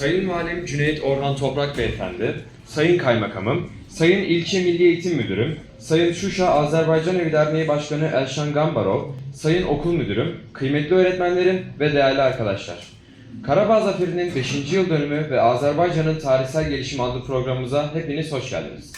Sayın Valim Cüneyt Orhan Toprak Beyefendi, Sayın Kaymakamım, Sayın İlçe Milli Eğitim Müdürüm, Sayın Şuşa Azerbaycan Evi Derneği Başkanı Elşan Gambarov, Sayın Okul Müdürüm, kıymetli öğretmenlerim ve değerli arkadaşlar. Karabağ Zaferi'nin 5. yıl dönümü ve Azerbaycan'ın tarihsel gelişimi adlı programımıza hepiniz hoş geldiniz.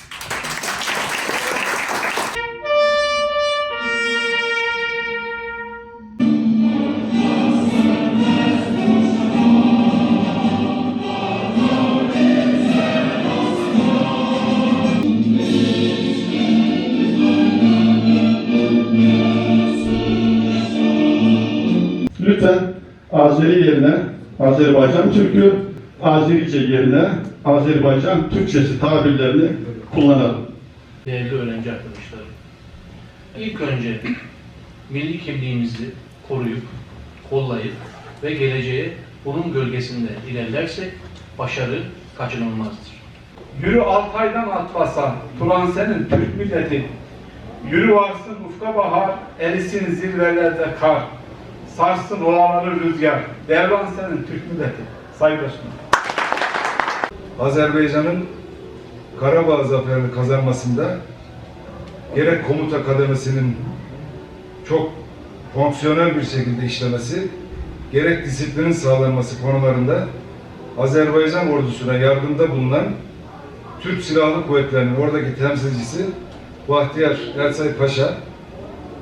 Azeri yerine Azerbaycan Türkü, Azerice yerine Azerbaycan Türkçesi tabirlerini kullanalım. Değerli öğrenci arkadaşlarım, ilk önce milli kimliğimizi koruyup, kollayıp ve geleceğe bunun gölgesinde ilerlersek başarı kaçınılmazdır. Yürü Altay'dan Atlas'a, Turan senin Türk milleti. Yürü varsın ufka bahar, erisin zirvelerde kar. Sarsın ovaları rüzgar, devran senin Türk milleti. Saygıdeşler. Azerbaycan'ın Karabağ zaferini kazanmasında gerek komuta kademesinin çok fonksiyonel bir şekilde işlemesi, gerek disiplinin sağlanması konularında Azerbaycan ordusuna yardımda bulunan Türk Silahlı Kuvvetleri'nin oradaki temsilcisi Bahtiyar Ersay Paşa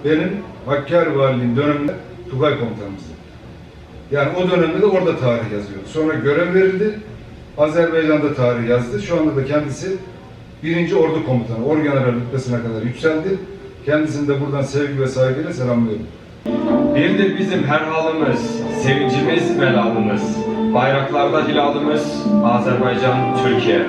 benim Hakkari Valiliğim döneminde Tugay komutanımızdı. Yani o dönemde de orada tarih yazıyordu. Sonra görev verildi. Azerbaycan'da tarih yazdı. Şu anda da kendisi birinci ordu komutanı, orgeneral rütbesine kadar yükseldi. Kendisini de buradan sevgi ve saygıyla selamlıyorum. Birdir bizim her halımız, sevincimiz melalımız. Bayraklarda hilalımız, Azerbaycan, Türkiye.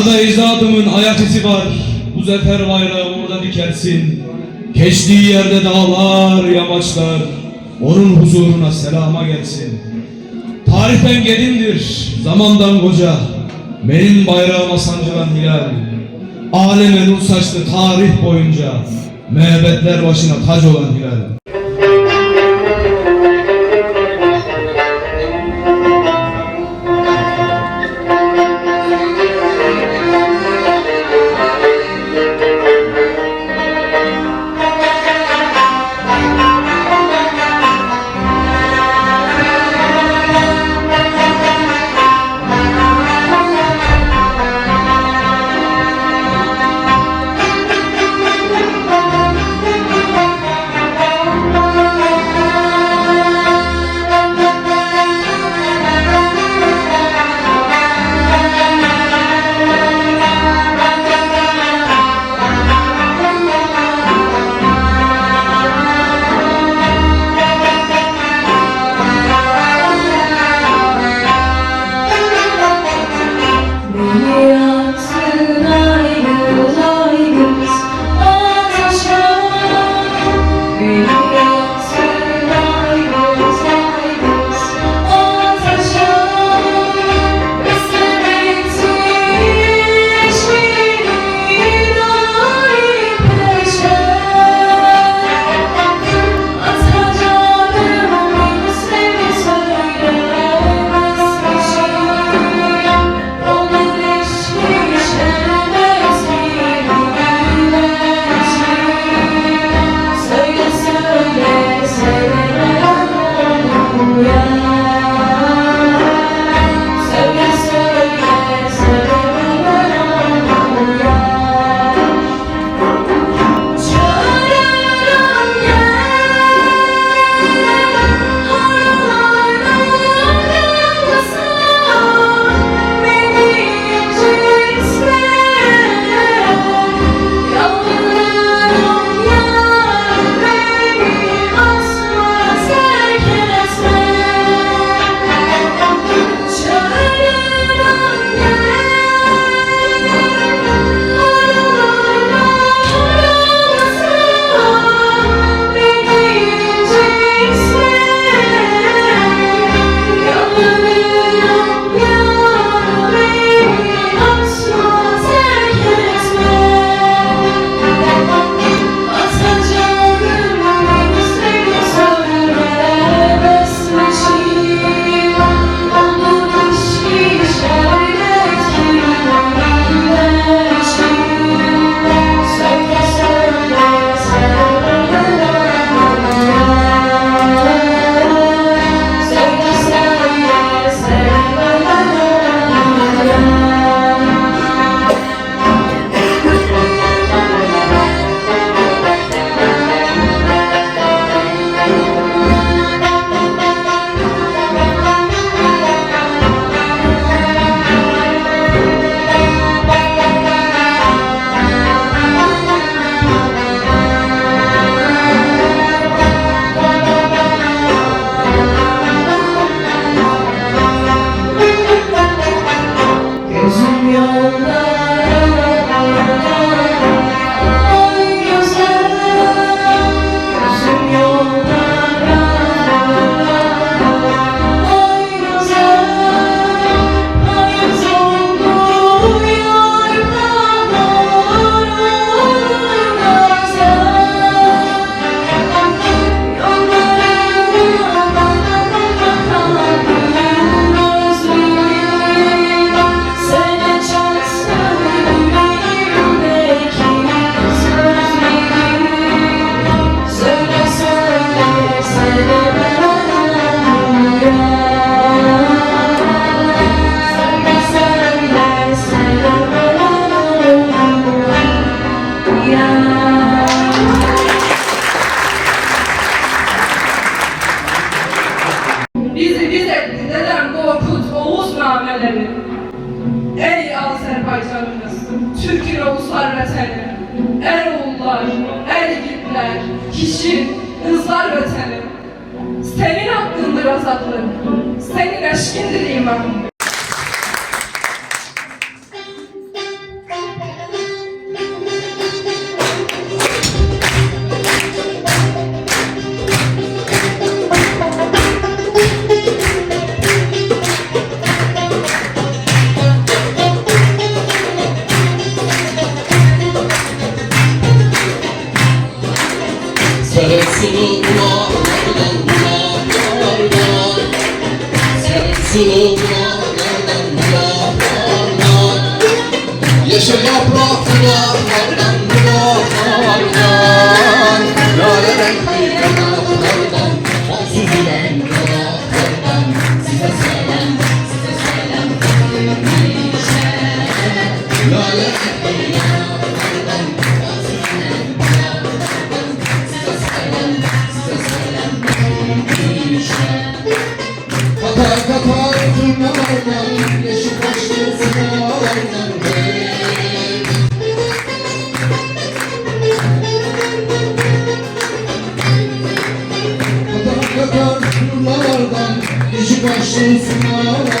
Harda ecdadımın ayak izi var. Bu zafer bayrağı orada dikersin. Geçtiği yerde dağlar, yamaçlar. Onun huzuruna selama gelsin. Tarihten gedimdir, zamandan koca. Benim bayrağıma sancılan hilal. Aleme nur saçtı tarih boyunca. Mehbetler başına tac olan hilal. yeşil hızlar öterim. Senin hakkındır azaplarım, senin eşkindir imanım. Yaşa yaprak kulağına başın sınav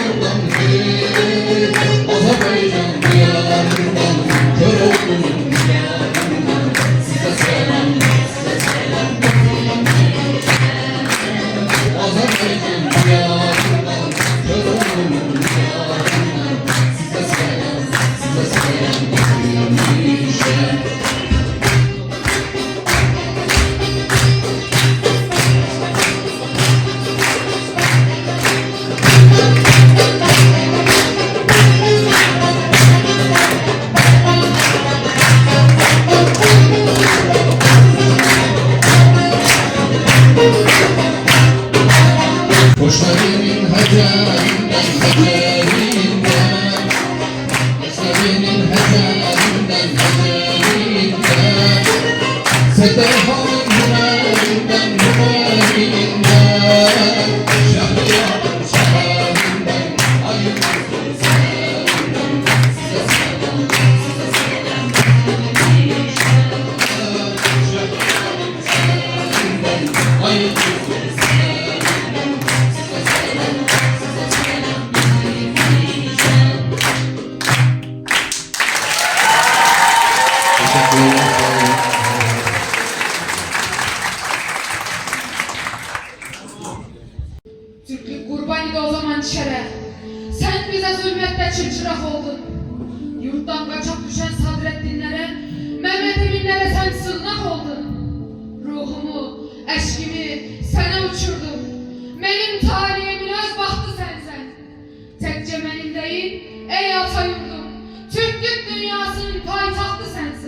Tek cemenin değil, ey ata yurdum. Türklük dünyasının payitahtı sensin.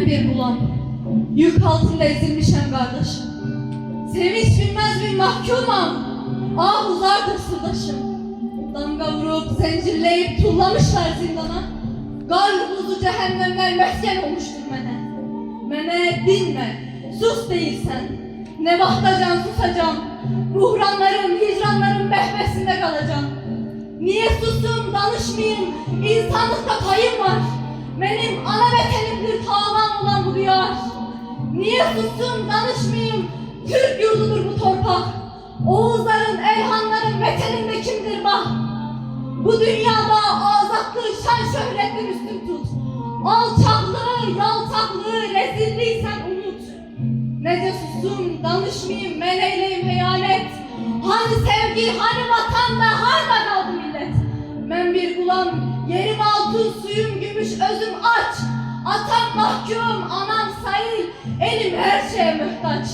Ben bir bulam. Yük altında ezilmişem kardeşim. Sevinç bilmez bir mahkumam. Ah uzardır sırdaşım. Damga vurup zincirleyip tullamışlar zindana. Gar buzu cehennemler mesken olmuştur mene. Mene dinme, sus değilsen. Ne vaktacan susacağım. Buhranların, hicranların behbesinde kalacağım. Niye sustum, danışmayayım? İnsanlıkta payım var. Benim ana vatanımdır tağlam olan bu diyar. Niye sustum, danışmayayım? Türk yurdudur bu torpak. Oğuzların, Elhanların vatanında kimdir bak. Bu dünyada azatlığı, şan şöhretten üstün tut. Alçaklığı, yaltaklığı, rezilliği sen unut. Nece sustum, danışmayayım, ben eyleyim hayalet. Hani sevgi, hani vatan da harda kaldı millet. Ben bir gulam, Yerim altın, suyum gümüş, özüm aç. Atam mahkum, anam sayıl, elim her şeye muhtaç.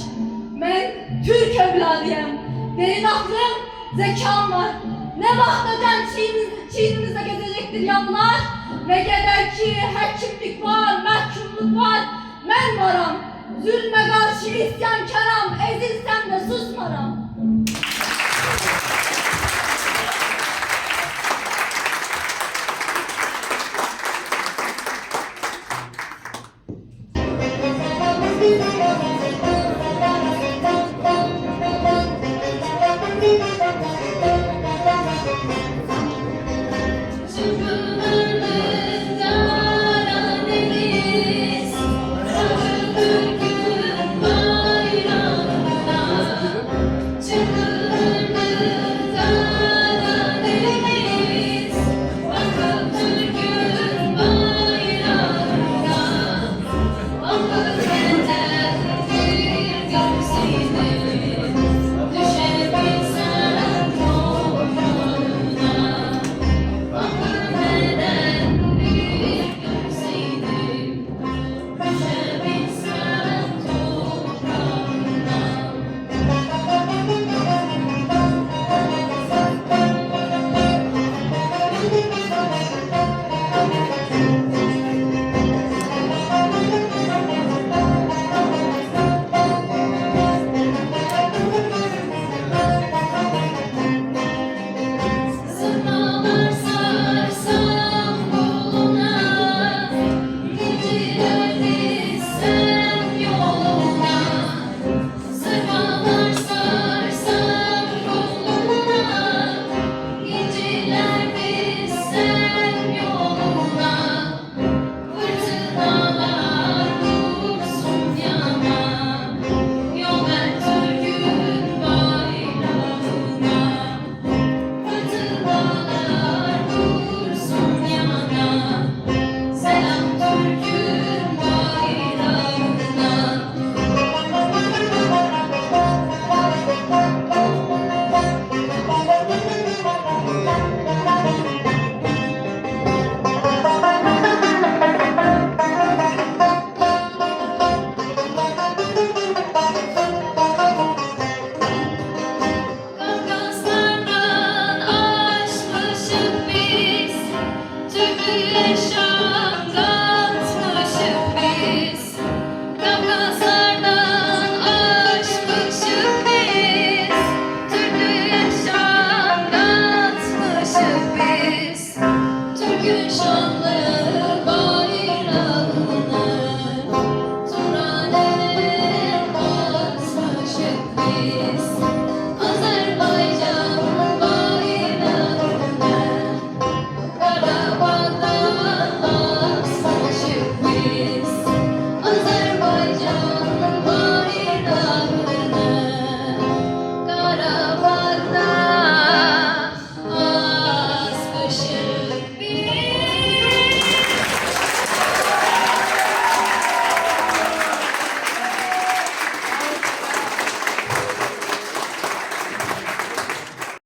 Ben Türk evladıyım. Derin aklım, zekam var. Ne vaxt ödem çiğnimiz, çiğnimizde gezecektir yanlar. Ve geder ki hekimlik var, mahkumluk var. Ben varam, zulme karşı isyankaram, ezilsem de susmaram.